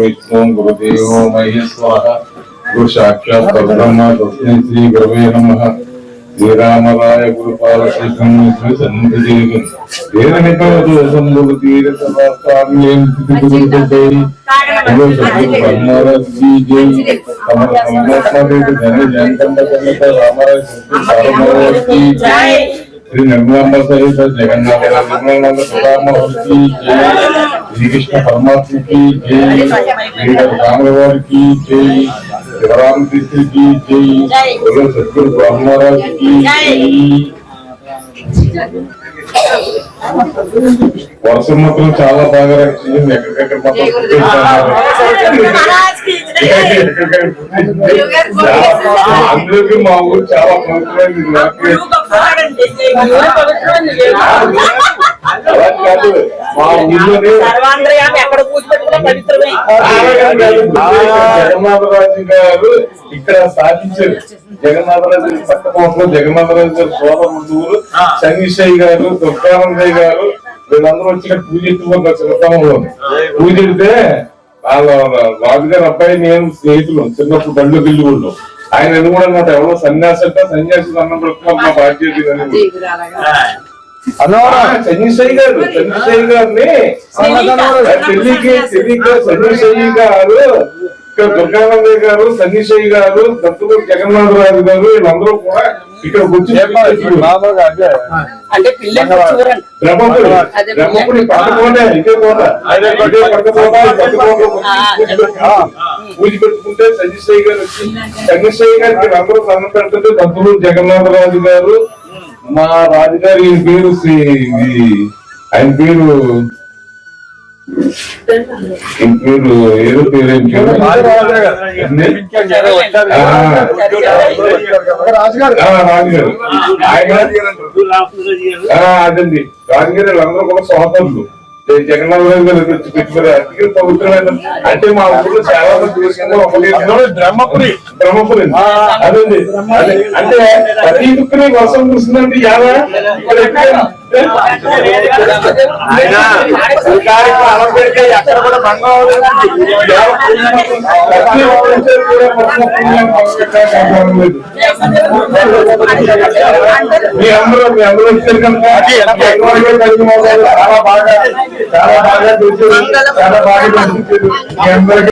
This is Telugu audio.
विष्णु गुरुदेव महेश्वर गुरु साक्षात परब्रह्म तस्मै श्री गुरवे नमः श्रीरामराय गुरुपाल श्रीसन्निधिदेवं वेदनिपवतु सम्भवतीरसभास्ताम्येन जय जय जय श्री नंदुआंबा सहित जगन्नाथ की जय। श्री कृष्ण परमात्मा की जय श्री की जय राम कृष्ण की जय सदगुरु ब्रह्म महाराज की जय। వర్షం మాత్రం చాలా బాగా రక్షించింది ఎక్కడికక్కడ అందరికీ మా ఊరు చాలా పవిత్రమైంది. కాదు. మా ఊళ్ళోనే జగన్నాథరాజు గారు ఇక్కడ సాధించారు. జగన్నాథరాజు కోటలో జగన్నాథరాజు గారు సోదరుడు సంగీషయ్య గారు దుర్గానందయ్య గారు వీళ్ళందరూ వచ్చి ఇక్కడ పూజ ఎత్తుకున్నారు శివరామంలో పూజ ఎడితే వాళ్ళ రాజుగారి అబ్బాయి నేను స్నేహితులు చిన్నప్పుడు బండ్లు గిల్లు ఊళ్ళో ఆయన ఎందుకు కూడా అన్నమాట ఎవరో సన్యాసి అంటే సన్యాసి అన్నం పెడుతున్నారు మా బాధ్యత చంద్రశేఖర్ గారు చంద్రశేఖర్ గారిని పెళ్ళికి పెళ్ళికి చంద్రశేఖర్ గారు ఇక్కడ దుర్గానందయ్య గారు సన్నిశయ్య గారు దత్తుడు జగన్నాథరాజు గారు వీళ్ళందరూ కూడా ఇక్కడ వచ్చి మామూలుగా అంటే అంటే పిల్లలు చూడండి బ్రహ్మపురి ఇదే పూజ పెట్టుకుంటే సంజయ్ గారు వచ్చి సంజయ్ గారికి అందరూ సన్నం పెడుతుంటే దత్తుడు జగన్నాథరాజు గారు మా రాజుగారి పేరు ఆయన పేరు ఏదో? రాజుగారు. అదండి. రాజుగారు వీళ్ళందరూ కూడా సోదరులు. జ- జగన్నాథ్ రాజు గారు అందుకే పవిత్రమైన అంటే మా ఊళ్ళో చాలా మంది బ్రహ్మపురి. బ్రహ్మపురి. అదండి. అదే అంటే ప్రతి దుక్కుని వర్షం కురుస్తుందండి యావా ఇక్కడ? ఆయన ఈ కార్యక్రమం అమలు పెడితే ఎక్కడ కూడా భంగం. మీ అందరూ మీ అందరూ వచ్చారు కనుక. చాలా బాగా చాలా బాగా చేశారు చాలా బాగా